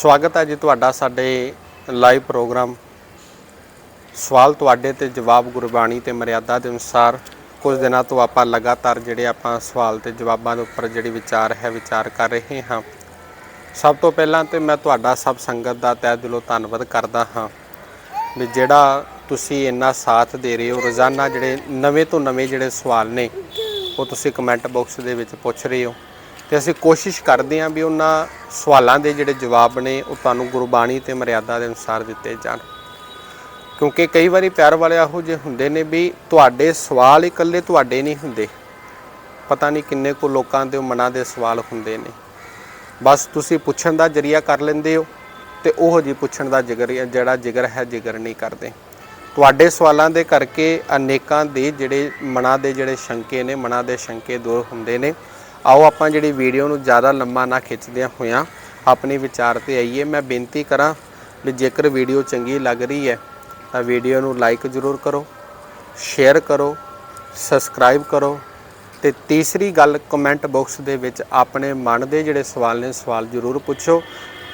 ਸਵਾਗਤ ਹੈ ਜੀ ਤੁਹਾਡਾ ਸਾਡੇ ਲਾਈਵ ਪ੍ਰੋਗਰਾਮ। ਸਵਾਲ ਤੁਹਾਡੇ ਤੇ ਜਵਾਬ ਗੁਰਬਾਣੀ ਤੇ ਮਰਿਆਦਾ ਦੇ ਅਨੁਸਾਰ ਕੁਝ ਦਿਨਾਂ ਤੋਂ ਆਪਾਂ ਲਗਾਤਾਰ ਜਿਹੜੇ ਆਪਾਂ ਸਵਾਲ ਤੇ ਜਵਾਬਾਂ ਦੇ ਉੱਪਰ ਜਿਹੜੀ ਵਿਚਾਰ ਹੈ, ਵਿਚਾਰ ਕਰ ਰਹੇ ਹਾਂ। ਸਭ ਤੋਂ ਪਹਿਲਾਂ ਤੇ ਮੈਂ ਤੁਹਾਡਾ ਸਭ ਸੰਗਤ ਦਾ ਤਹਿ ਦਿਲੋਂ ਧੰਨਵਾਦ ਕਰਦਾ ਹਾਂ ਵੀ ਜਿਹੜਾ ਤੁਸੀਂ ਇੰਨਾ ਸਾਥ ਦੇ ਰਹੇ ਹੋ, ਰੋਜ਼ਾਨਾ ਜਿਹੜੇ ਨਵੇਂ ਤੋਂ ਨਵੇਂ ਜਿਹੜੇ ਸਵਾਲ ਨੇ, ਉਹ ਤੁਸੀਂ ਕਮੈਂਟ ਬਾਕਸ ਦੇ ਵਿੱਚ ਪੁੱਛ ਰਹੇ ਹੋ। ਤੇ ਅਸੀਂ ਕੋਸ਼ਿਸ਼ ਕਰਦੇ ਹਾਂ ਵੀ ਉਹਨਾਂ ਸਵਾਲਾਂ ਦੇ ਜਿਹੜੇ ਜਵਾਬ ਨੇ ਉਹ ਤੁਹਾਨੂੰ ਗੁਰਬਾਣੀ ਤੇ ਮਰਿਆਦਾ ਦੇ ਅਨੁਸਾਰ ਦਿੱਤੇ ਜਾਣ। ਕਿਉਂਕਿ ਕਈ ਵਾਰੀ ਪਿਆਰ ਵਾਲੇ ਇਹੋ ਜਿਹੇ ਹੁੰਦੇ ਨੇ ਵੀ ਤੁਹਾਡੇ ਸਵਾਲ ਇਕੱਲੇ ਤੁਹਾਡੇ ਨਹੀਂ ਹੁੰਦੇ। ਪਤਾ ਨਹੀਂ ਕਿੰਨੇ ਕੁ ਲੋਕਾਂ ਦੇ ਮਨਾਂ ਦੇ ਸਵਾਲ ਹੁੰਦੇ ਨੇ। ਬਸ ਤੁਸੀਂ ਪੁੱਛਣ ਦਾ ਜਰੀਆ ਕਰ ਲੈਂਦੇ ਹੋ ਤੇ ਉਹ ਜੀ ਪੁੱਛਣ ਦਾ ਜਿਗਰ, ਜਿਹੜਾ ਜਿਗਰ ਹੈ, ਜਿਗਰ ਨਹੀਂ ਕਰਦੇ। ਤੁਹਾਡੇ ਸਵਾਲਾਂ ਦੇ ਕਰਕੇ ਅਨੇਕਾਂ ਦੇ ਜਿਹੜੇ ਮਨਾਂ ਦੇ ਜਿਹੜੇ ਸ਼ੰਕੇ ਨੇ, ਮਨਾਂ ਦੇ ਸ਼ੰਕੇ ਦੂਰ ਹੁੰਦੇ ਨੇ। ਆਓ ਆਪਾਂ ਜਿਹੜੀ ਵੀਡੀਓ ਨੂੰ ਜ਼ਿਆਦਾ ਲੰਮਾ ਨਾ ਖਿੱਚਦਿਆਂ ਹੋਇਆਂ ਆਪਣੇ ਵਿਚਾਰ ਤੇ ਆਈਏ। ਮੈਂ ਬੇਨਤੀ ਕਰਾਂ ਵੀ ਜੇਕਰ ਵੀਡੀਓ ਚੰਗੀ ਲੱਗ ਰਹੀ ਹੈ, ਤਾਂ ਵੀਡੀਓ ਨੂੰ ਲਾਈਕ ਜ਼ਰੂਰ ਕਰੋ ਸ਼ੇਅਰ ਕਰੋ ਸਬਸਕ੍ਰਾਈਬ ਕਰੋ ਤੇ ਤੀਸਰੀ ਗੱਲ ਕਮੈਂਟ ਬਾਕਸ ਦੇ ਵਿੱਚ ਆਪਣੇ ਮਨ ਦੇ ਜਿਹੜੇ ਸਵਾਲ ਨੇ, ਸਵਾਲ ਜ਼ਰੂਰ ਪੁੱਛੋ।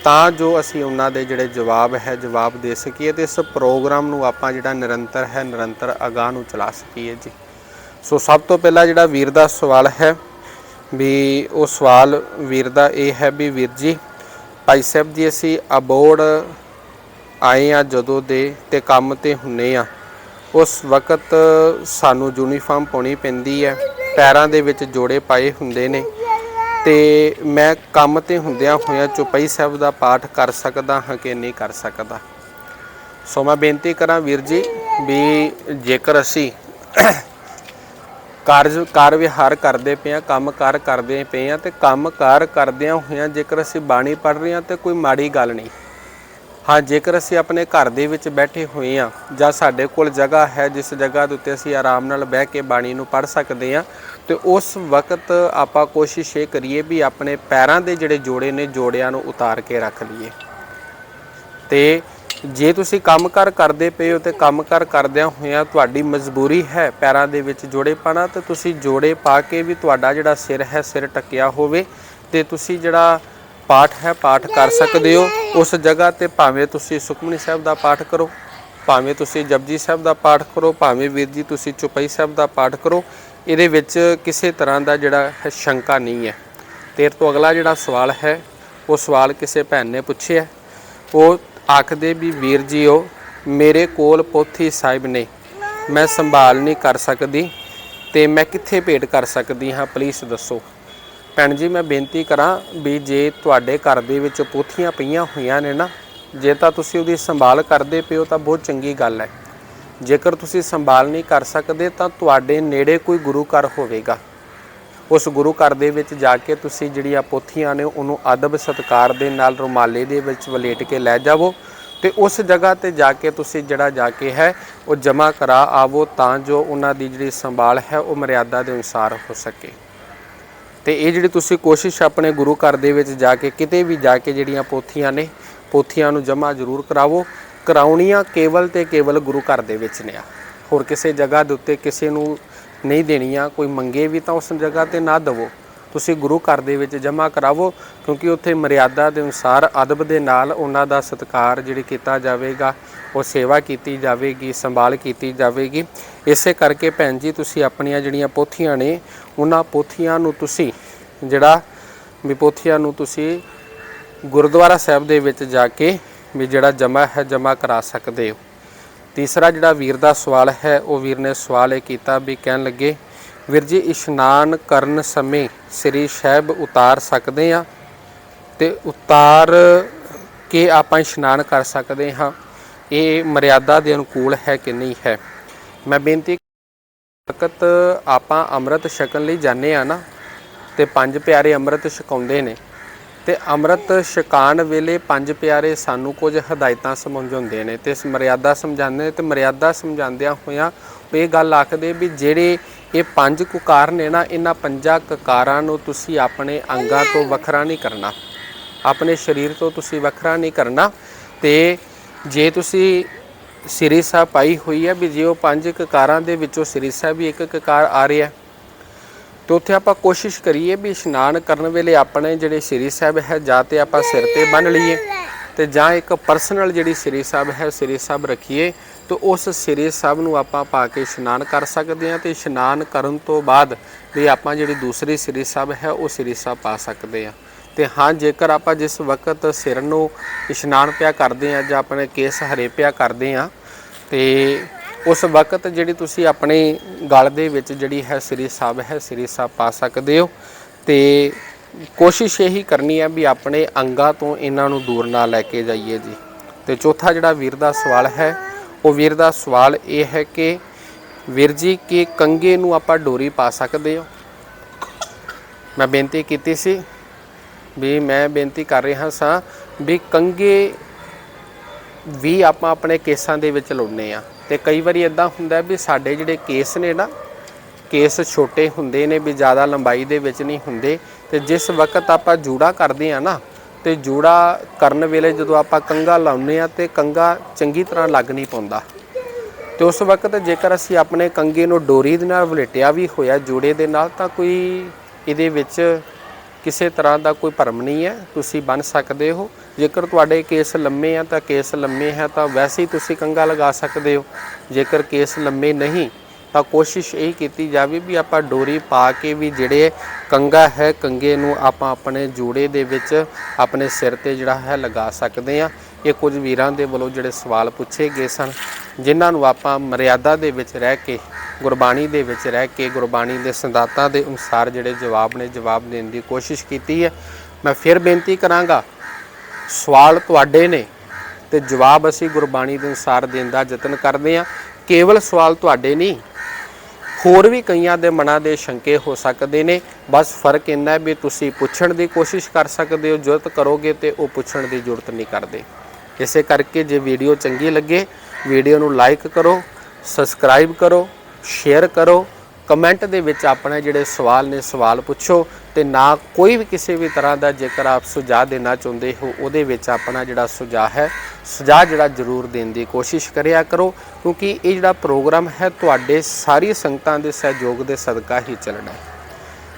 ਤਾਂ ਜੋ ਅਸੀਂ ਉਹਨਾਂ ਦੇ ਜਿਹੜੇ ਜਵਾਬ ਹੈ, ਜਵਾਬ ਦੇ ਸਕੀਏ ਤੇ ਇਸ ਪ੍ਰੋਗਰਾਮ ਨੂੰ ਆਪਾਂ ਜਿਹੜਾ ਨਿਰੰਤਰ ਹੈ, ਨਿਰੰਤਰ ਅਗਾਹ ਨੂੰ ਚਲਾ ਸਕੀਏ ਜੀ। ਸੋ ਸਭ ਤੋਂ ਪਹਿਲਾਂ ਜਿਹੜਾ ਵੀਰ ਦਾ ਸਵਾਲ ਹੈ ਵੀ ਉਹ ਸਵਾਲ ਵੀਰ ਦਾ ਇਹ ਹੈ ਵੀ ਵੀਰ ਜੀ, ਭਾਈ ਸਾਹਿਬ ਜੀ, ਅਸੀਂ ਅਬੋਰਡ ਆਏ ਆ ਜਦੋਂ ਦੇ ਤੇ ਕੰਮ ਤੇ ਹੁੰਨੇ ਆ ਉਸ ਵਕਤ ਸਾਨੂੰ ਯੂਨੀਫਾਰਮ ਪਾਉਣੀ ਪੈਂਦੀ ਹੈ, ਪੈਰਾਂ ਦੇ ਵਿੱਚ ਜੋੜੇ ਪਾਏ ਹੁੰਦੇ ਨੇ। ਤੇ ਮੈਂ ਕੰਮ ਤੇ ਹੁੰਦਿਆਂ ਹੋਇਆਂ ਚੁਪਈ ਸਾਹਿਬ ਦਾ ਪਾਠ ਕਰ ਸਕਦਾ ਹਾਂ ਕਿ ਨਹੀਂ ਕਰ ਸਕਦਾ। ਸੋ ਮੈਂ ਬੇਨਤੀ ਕਰਾਂ ਵੀਰ ਜੀ ਵੀ ਜੇਕਰ ਅਸੀਂ ਕਾਰਜ, ਕਾਰ ਵਿਹਾਰ ਕਰਦੇ ਪਏ ਆ, ਕੰਮ ਕਾਰ ਕਰਦੇ ਪਏ ਆ ਤੇ ਕੰਮ ਕਾਰ ਕਰਦਿਆਂ ਹੋਇਆਂ ਜੇਕਰ ਅਸੀਂ ਬਾਣੀ ਪੜ੍ਹ ਰਹੇ ਆ ਤੇ ਕੋਈ ਮਾੜੀ ਗੱਲ ਨਹੀਂ। ਹਾਂ, ਜੇਕਰ ਅਸੀਂ ਆਪਣੇ ਘਰ ਦੇ ਵਿੱਚ ਬੈਠੇ ਹੋਏ ਆ ਜਾਂ ਸਾਡੇ ਕੋਲ ਜਗ੍ਹਾ ਹੈ ਜਿਸ ਜਗ੍ਹਾ ਦੇ ਉੱਤੇ ਅਸੀਂ ਆਰਾਮ ਨਾਲ ਬਹਿ ਕੇ ਬਾਣੀ ਨੂੰ ਪੜ੍ਹ ਸਕਦੇ ਆ ਤੇ ਉਸ ਵਕਤ ਆਪਾਂ ਕੋਸ਼ਿਸ਼ ਇਹ ਕਰੀਏ ਵੀ ਆਪਣੇ ਪੈਰਾਂ ਦੇ ਜਿਹੜੇ ਜੋੜੇ ਨੇ ਜੋੜਿਆਂ ਨੂੰ ਉਤਾਰ ਕੇ ਰੱਖ ਲਈਏ। ਤੇ ਜੇ ਤੁਸੀਂ ਕੰਮਕਾਰ ਕਰਦੇ ਪਏ ਹੋ ਤੇ ਕੰਮਕਾਰ ਕਰਦਿਆਂ ਹੋਇਆਂ ਤੁਹਾਡੀ ਮਜਬੂਰੀ ਹੈ ਪੈਰਾਂ ਦੇ ਵਿੱਚ ਜੋੜੇ ਪਾਣਾ ਤੇ ਤੁਸੀਂ ਜੋੜੇ ਪਾ ਕੇ ਵੀ ਤੁਹਾਡਾ ਜਿਹੜਾ ਸਿਰ ਹੈ, ਸਿਰ ਟਕਿਆ ਹੋਵੇ ਤੇ ਤੁਸੀਂ ਜਿਹੜਾ ਪਾਠ ਹੈ, ਪਾਠ ਕਰ ਸਕਦੇ ਹੋ। ਉਸ ਜਗ੍ਹਾ ਤੇ ਭਾਵੇਂ ਤੁਸੀਂ ਸੁਖਮਨੀ ਸਾਹਿਬ ਦਾ ਪਾਠ ਕਰੋ, ਭਾਵੇਂ ਤੁਸੀਂ ਜਪਜੀ ਸਾਹਿਬ ਦਾ ਪਾਠ ਕਰੋ, ਭਾਵੇਂ ਵੀਰ ਜੀ ਤੁਸੀਂ ਚੁਪਈ ਸਾਹਿਬ ਦਾ ਪਾਠ ਕਰੋ, ਇਹਦੇ ਵਿੱਚ ਕਿਸੇ ਤਰ੍ਹਾਂ ਦਾ ਜਿਹੜਾ ਹੈ ਸ਼ੰਕਾ ਨਹੀਂ ਹੈ। ਤੇਰ ਤੋਂ ਅਗਲਾ ਜਿਹੜਾ ਸਵਾਲ ਹੈ, ਉਹ ਸਵਾਲ ਕਿਸੇ ਭੈਣ ਨੇ ਪੁੱਛਿਆ। ਉਹ ਆਖਦੇ ਵੀ ਵੀਰ ਜੀਓ, ਮੇਰੇ ਕੋਲ ਪੋਥੀ ਸਾਹਿਬ ਨੇ। ਮੈਂ ਸੰਭਾਲ ਨਹੀਂ ਕਰ ਸਕਦੀ ਤੇ ਮੈਂ ਕਿੱਥੇ ਭੇਟ ਕਰ ਸਕਦੀ ਹਾਂ ਪਲੀਜ਼ ਦੱਸੋ। ਭੈਣ ਜੀ, ਮੈਂ ਬੇਨਤੀ ਕਰਾਂ ਵੀ ਜੇ ਤੁਹਾਡੇ ਘਰ ਦੇ ਵਿੱਚ ਪੋਥੀਆਂ ਪਈਆਂ ਹੋਈਆਂ ਨੇ ਨਾ, ਜੇ ਤਾਂ ਤੁਸੀਂ ਉਹਦੀ ਸੰਭਾਲ ਕਰਦੇ ਪਿਓ ਤਾਂ ਬਹੁਤ ਚੰਗੀ ਗੱਲ ਹੈ। ਜੇਕਰ ਤੁਸੀਂ ਸੰਭਾਲ ਨਹੀਂ ਕਰ ਸਕਦੇ ਤਾਂ ਤੁਹਾਡੇ ਨੇੜੇ ਕੋਈ ਗੁਰੂ ਘਰ ਹੋਵੇਗਾ। ਉਸ ਗੁਰੂ ਘਰ ਦੇ ਵਿੱਚ ਜਾ ਕੇ ਤੁਸੀਂ ਜਿਹੜੀਆਂ ਪੋਥੀਆਂ ਨੇ ਉਹਨੂੰ ਅਦਬ ਸਤਕਾਰ ਦੇ ਨਾਲ ਰੁਮਾਲੇ ਦੇ ਵਿੱਚ ਵਲੇਟ ਕੇ ਲੈ ਜਾਵੋ ਤੇ ਉਸ ਜਗ੍ਹਾ ਤੇ ਜਾ ਕੇ ਤੁਸੀਂ ਜਿਹੜਾ ਜਾ ਕੇ ਹੈ, ਉਹ ਜਮ੍ਹਾਂ ਕਰਾ ਆਵੋ ਤਾਂ ਜੋ ਉਹਨਾਂ ਦੀ ਜਿਹੜੀ ਸੰਭਾਲ ਹੈ, ਉਹ ਮਰਿਆਦਾ ਦੇ ਅਨੁਸਾਰ ਹੋ ਸਕੇ। ਤੇ ਇਹ ਜਿਹੜੀ ਤੁਸੀਂ ਕੋਸ਼ਿਸ਼ ਆਪਣੇ ਗੁਰੂ ਘਰ ਦੇ ਵਿੱਚ ਜਾ ਕੇ ਕਿਤੇ ਵੀ ਜਾ ਕੇ ਜਿਹੜੀਆਂ ਪੋਥੀਆਂ ਨੇ, ਪੋਥੀਆਂ ਨੂੰ ਜਮ੍ਹਾਂ ਜ਼ਰੂਰ ਕਰਾਵੋ। ਕਰਾਉਣੀਆਂ ਕੇਵਲ ਤੇ ਕੇਵਲ ਗੁਰੂ ਘਰ ਦੇ ਵਿੱਚ ਨੇ ਆ। ਹੋਰ ਕਿਸੇ ਜਗ੍ਹਾ ਦੇ ਉੱਤੇ ਕਿਸੇ ਨੂੰ ਨਹੀਂ ਦੇਣੀਆਂ, ਕੋਈ ਮੰਗੇ ਵੀ ਤਾਂ ਉਸ ਜਗ੍ਹਾ ਤੇ ਨਾ ਦਵੋ। ਤੁਸੀਂ ਗੁਰੂ ਘਰ ਦੇ ਵਿੱਚ ਜਮ੍ਹਾਂ ਕਰਾਵੋ, ਕਿਉਂਕਿ ਉੱਥੇ ਮਰਿਆਦਾ ਦੇ ਅਨੁਸਾਰ ਅਦਬ ਦੇ ਨਾਲ ਉਹਨਾਂ ਦਾ ਸਤਿਕਾਰ ਜਿਹੜੀ ਕੀਤਾ ਜਾਵੇਗਾ, ਉਹ ਸੇਵਾ ਕੀਤੀ ਜਾਵੇਗੀ, ਸੰਭਾਲ ਕੀਤੀ ਜਾਵੇਗੀ। ਇਸੇ ਕਰਕੇ ਭੈਣ ਜੀ, ਤੁਸੀਂ ਆਪਣੀਆਂ ਜਿਹੜੀਆਂ ਪੋਥੀਆਂ ਨੇ, ਉਹਨਾਂ ਪੋਥੀਆਂ ਨੂੰ ਤੁਸੀਂ ਜਿਹੜਾ ਵੀ ਪੋਥੀਆਂ ਨੂੰ ਤੁਸੀਂ ਗੁਰਦੁਆਰਾ ਸਾਹਿਬ ਦੇ ਵਿੱਚ ਜਾ ਕੇ ਵੀ ਜਿਹੜਾ ਜਮਾ ਹੈ ਜਮਾ ਕਰਾ ਸਕਦੇ ਹੋ। ਤੀਸਰਾ ਜਿਹੜਾ ਵੀਰ ਦਾ ਸਵਾਲ ਹੈ, ਉਹ ਵੀਰ ਨੇ ਸਵਾਲ ਇਹ ਕੀਤਾ ਵੀ ਕਹਿਣ ਲੱਗੇ, ਵੀਰ ਜੀ, ਇਸ਼ਨਾਨ ਕਰਨ ਸਮੇਂ ਸ੍ਰੀ ਸਾਹਿਬ ਉਤਾਰ ਸਕਦੇ ਆ ਤੇ ਉਤਾਰ ਕੇ ਆਪਾਂ ਇਸ਼ਨਾਨ ਕਰ ਸਕਦੇ ਹਾਂ? ਇਹ ਮਰਿਆਦਾ ਦੇ ਅਨੁਕੂਲ ਹੈ ਕਿ ਨਹੀਂ ਹੈ? ਮੈਂ ਬੇਨਤੀ ਵਕਤ ਆਪਾਂ ਅੰਮ੍ਰਿਤ ਛਕਣ ਲਈ ਜਾਂਦੇ ਆ ਨਾ, ਤੇ ਪੰਜ ਪਿਆਰੇ ਅੰਮ੍ਰਿਤ ਛਕਾਉਂਦੇ ਨੇ। ਤੇ ਅੰਮ੍ਰਿਤ ਛਕਾਣ ਵੇਲੇ ਪੰਜ ਪਿਆਰੇ ਸਾਨੂੰ ਕੁਝ ਹਦਾਇਤਾਂ ਸਮਝਾਉਂਦੇ ਨੇ ਤੇ ਇਸ ਮਰਿਆਦਾ ਸਮਝਾਉਂਦੇ ਨੇ ਤੇ ਮਰਿਆਦਾ ਸਮਝਾਉਂਦਿਆਂ ਹੋਇਆਂ ਉਹ ਇਹ ਗੱਲ ਆਖਦੇ ਵੀ ਜਿਹੜੇ ਇਹ ਪੰਜ ਕੁਕਾਰ ਨੇ ਨਾ, ਇਹਨਾਂ ਪੰਜਾਂ ਕਕਾਰਾਂ ਨੂੰ ਤੁਸੀਂ ਆਪਣੇ ਅੰਗਾਂ ਤੋਂ ਵੱਖਰਾ ਨਹੀਂ ਕਰਨਾ। ਆਪਣੇ ਸਰੀਰ ਤੋਂ ਤੁਸੀਂ ਵੱਖਰਾ ਨਹੀਂ ਕਰਨਾ ਤੇ ਜੇ ਤੁਸੀਂ ਸ੍ਰੀ ਸਾਹਿਬ ਪਾਈ ਹੋਈ ਹੈ ਵੀ ਜੇ ਉਹ ਪੰਜ ਕਕਾਰਾਂ ਦੇ ਵਿੱਚੋਂ ਸ੍ਰੀ ਸਾਹਿਬ ਵੀ ਇੱਕ ਕਕਾਰ ਆ ਰਿਹਾ ਤੇ ਉੱਥੇ ਆਪਾਂ ਕੋਸ਼ਿਸ਼ ਕਰੀਏ ਵੀ ਇਸ਼ਨਾਨ ਕਰਨ ਵੇਲੇ ਆਪਣੇ ਜਿਹੜੇ ਸ੍ਰੀ ਸਾਹਿਬ ਹੈ, ਜਾਂ ਤੇ ਆਪਾਂ ਸਿਰ ਤੇ ਬੰਨ ਲਈਏ ਤੇ ਜਾਂ ਇੱਕ ਪਰਸਨਲ ਜਿਹੜੀ ਸ੍ਰੀ ਸਾਹਿਬ ਹੈ, ਸ੍ਰੀ ਸਾਹਿਬ ਰੱਖੀਏ, ਤੇ ਉਸ ਸ੍ਰੀ ਸਾਹਿਬ ਨੂੰ ਆਪਾਂ ਪਾ ਕੇ ਇਸ਼ਨਾਨ ਕਰ ਸਕਦੇ ਹਾਂ ਤੇ ਇਸ਼ਨਾਨ ਕਰਨ ਤੋਂ ਬਾਅਦ ਵੀ ਆਪਾਂ ਜਿਹੜੀ ਦੂਸਰੀ ਸ੍ਰੀ ਸਾਹਿਬ ਹੈ, ਉਹ ਸ੍ਰੀ ਸਾਹਿਬ ਪਾ ਸਕਦੇ ਹਾਂ। ਤੇ ਹਾਂ, ਜੇਕਰ ਆਪਾਂ ਜਿਸ ਵਕਤ ਸਿਰ ਨੂੰ ਇਸ਼ਨਾਨ ਪਿਆ ਕਰਦੇ ਹਾਂ ਜਾਂ ਆਪਣੇ ਕੇਸ ਹਰੇ ਪਿਆ ਕਰਦੇ ਹਾਂ, ਤੇ ਉਸ ਵਕਤ ਜਿਹੜੀ ਤੁਸੀਂ ਆਪਣੇ ਗਲ ਦੇ ਵਿੱਚ ਜਿਹੜੀ ਹੈ ਸ੍ਰੀ ਸਾਹਿਬ ਹੈ, ਸ੍ਰੀ ਸਾਹਿਬ ਪਾ ਸਕਦੇ ਹੋ। ਤੇ ਕੋਸ਼ਿਸ਼ ਇਹੀ ਕਰਨੀ ਹੈ ਵੀ ਆਪਣੇ ਅੰਗਾਂ ਤੋਂ ਇਹਨਾਂ ਨੂੰ ਦੂਰ ਨਾ ਲੈ ਕੇ ਜਾਈਏ ਜੀ। ਤੇ ਚੌਥਾ ਜਿਹੜਾ ਵੀਰ ਦਾ ਸਵਾਲ ਹੈ, ਉਹ ਵੀਰ ਦਾ ਸਵਾਲ ਇਹ ਹੈ ਕਿ ਵੀਰ ਜੀ, ਕਿ ਕੰਗੇ ਨੂੰ ਆਪਾਂ ਡੋਰੀ ਪਾ ਸਕਦੇ ਹੋ? ਮੈਂ ਬੇਨਤੀ ਕੀਤੀ ਸੀ ਵੀ ਮੈਂ ਬੇਨਤੀ ਕਰ ਰਿਹਾ ਸਾਂ ਵੀ ਕੰਗੇ ਵੀ ਆਪਾਂ ਆਪਣੇ ਕੇਸਾਂ ਦੇ ਵਿੱਚ ਲਾਉਂਦੇ ਆ ਤੇ ਕਈ ਵਾਰੀ ਇਦਾਂ ਹੁੰਦਾ ਵੀ ਸਾਡੇ ਜਿਹੜੇ ਕੇਸ ਨੇ ਨਾ, ਕੇਸ ਛੋਟੇ ਹੁੰਦੇ ਨੇ ਵੀ ਜ਼ਿਆਦਾ ਲੰਬਾਈ ਦੇ ਵਿੱਚ ਨਹੀਂ ਹੁੰਦੇ ਤੇ ਜਿਸ ਵਕਤ ਆਪਾਂ ਜੂੜਾ ਕਰਦੇ ਆ ਨਾ, ਤੇ ਜੂੜਾ ਕਰਨ ਵੇਲੇ ਜਦੋਂ ਆਪਾਂ ਕੰਗਾ ਲਾਉਂਦੇ ਆ ਤੇ ਕੰਗਾ ਚੰਗੀ ਤਰ੍ਹਾਂ ਲੱਗ ਨਹੀਂ ਪਾਉਂਦਾ। ਤੇ ਉਸ ਵਕਤ ਜੇਕਰ ਅਸੀਂ ਆਪਣੇ ਕੰਗੇ ਨੂੰ ਡੋਰੀ ਦੇ ਨਾਲ ਵਲੇਟਿਆ ਵੀ ਹੋਇਆ ਜੂੜੇ ਦੇ ਨਾਲ ਤਾਂ ਕੋਈ ਇਹਦੇ ਵਿੱਚ ਕਿਸੇ ਤਰ੍ਹਾਂ ਦਾ ਕੋਈ ਭਰਮ ਨਹੀਂ ਹੈ, ਤੁਸੀਂ ਬਣ ਸਕਦੇ ਹੋ। ਜੇਕਰ ਤੁਹਾਡੇ ਕੇਸ ਲੰਮੇ ਆ ਤਾਂ ਕੇਸ ਲੰਮੇ ਹੈ, ਤਾਂ ਵੈਸੇ ਹੀ ਤੁਸੀਂ ਕੰਗਾ ਲਗਾ ਸਕਦੇ ਹੋ। ਜੇਕਰ ਕੇਸ ਲੰਮੇ ਨਹੀਂ, ਤਾਂ ਕੋਸ਼ਿਸ਼ ਇਹ ਕੀਤੀ ਜਾਵੇ ਵੀ ਆਪਾਂ ਡੋਰੀ ਪਾ ਕੇ ਵੀ ਜਿਹੜੇ ਕੰਗਾ ਹੈ, ਕੰਗੇ ਨੂੰ ਆਪਾਂ ਆਪਣੇ ਜੋੜੇ ਦੇ ਵਿੱਚ, ਆਪਣੇ ਸਿਰ ਤੇ ਜਿਹੜਾ ਹੈ ਲਗਾ ਸਕਦੇ ਆ ਇਹ ਕੁਝ ਵੀਰਾਂ ਦੇ ਵੱਲੋਂ ਜਿਹੜੇ ਸਵਾਲ ਪੁੱਛੇ ਗਏ ਸਨ, ਜਿਨ੍ਹਾਂ ਨੂੰ ਆਪਾਂ ਮਰਿਆਦਾ ਦੇ ਵਿੱਚ ਰਹਿ ਕੇ ਗੁਰਬਾਣੀ ਦੇ ਵਿੱਚ ਰਹਿ ਕੇ ਗੁਰਬਾਣੀ ਦੇ ਸੰਦਾਤਾਂ ਦੇ ਅਨੁਸਾਰ ਜਿਹੜੇ ਜਵਾਬ ਨੇ ਜਵਾਬ ਦੇਣ ਦੀ ਕੋਸ਼ਿਸ਼ ਕੀਤੀ ਹੈ। ਮੈਂ ਫਿਰ ਬੇਨਤੀ ਕਰਾਂਗਾ, ਸਵਾਲ ਤੁਹਾਡੇ ਨੇ ਤੇ ਜਵਾਬ ਅਸੀਂ ਗੁਰਬਾਣੀ ਦੇ ਅਨੁਸਾਰ ਦੇਣ ਦਾ ਯਤਨ ਕਰਦੇ ਹਾਂ। ਕੇਵਲ ਸਵਾਲ ਤੁਹਾਡੇ ਨਹੀਂ, ਹੋਰ ਵੀ ਕਈਆਂ ਦੇ ਮਨਾਂ ਦੇ ਸ਼ੰਕੇ ਹੋ ਸਕਦੇ ਨੇ। ਬਸ ਫ਼ਰਕ ਇੰਨਾ ਹੈ ਵੀ ਤੁਸੀਂ ਪੁੱਛਣ ਦੀ ਕੋਸ਼ਿਸ਼ ਕਰ ਸਕਦੇ ਹੋ ਜੁਰਤ ਕਰੋਗੇ ਤੇ ਉਹ ਪੁੱਛਣ ਦੀ ਜ਼ਰੂਰਤ ਨਹੀਂ ਕਰਦੇ। ਇਸੇ ਕਰਕੇ ਜੇ ਵੀਡੀਓ ਚੰਗੀ ਲੱਗੇ, ਵੀਡੀਓ ਨੂੰ ਲਾਈਕ ਕਰੋ, ਸਬਸਕ੍ਰਾਈਬ ਕਰੋ ਸ਼ੇਅਰ ਕਰੋ। ਕਮੈਂਟ ਦੇ ਵਿੱਚ ਆਪਣੇ ਜਿਹੜੇ ਸਵਾਲ ਨੇ, ਸਵਾਲ ਪੁੱਛੋ ਤੇ ਨਾ ਕੋਈ ਵੀ ਕਿਸੇ ਵੀ ਤਰ੍ਹਾਂ ਦਾ ਜੇਕਰ ਆਪ ਸੁਝਾਅ ਦੇਣਾ ਚਾਹੁੰਦੇ ਹੋ, ਉਹਦੇ ਵਿੱਚ ਆਪਣਾ ਜਿਹੜਾ ਸੁਝਾਅ ਹੈ, ਸੁਝਾਅ ਜਿਹੜਾ ਜ਼ਰੂਰ ਦੇਣ ਦੀ ਕੋਸ਼ਿਸ਼ ਕਰਿਆ ਕਰੋ, ਕਿਉਂਕਿ ਇਹ ਜਿਹੜਾ ਪ੍ਰੋਗਰਾਮ ਹੈ, ਤੁਹਾਡੇ ਸਾਰੀ ਸੰਗਤਾਂ ਦੇ ਸਹਿਯੋਗ ਦੇ ਸਦਕਾ ਹੀ ਚੱਲਣਾ ਹੈ।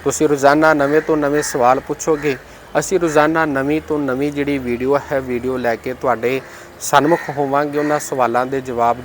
ਤੁਸੀਂ ਰੋਜ਼ਾਨਾ ਨਵੇਂ ਤੋਂ ਨਵੇਂ ਸਵਾਲ ਪੁੱਛੋਗੇ, ਅਸੀਂ ਰੋਜ਼ਾਨਾ ਨਵੀਂ ਤੋਂ ਨਵੀਂ ਜਿਹੜੀ ਵੀਡੀਓ ਹੈ, ਵੀਡੀਓ ਲੈ ਕੇ ਤੁਹਾਡੇ ਸਨਮੁਖ ਹੋਵਾਂਗੇ, ਉਹਨਾਂ ਸਵਾਲਾਂ ਦੇ ਜਵਾਬ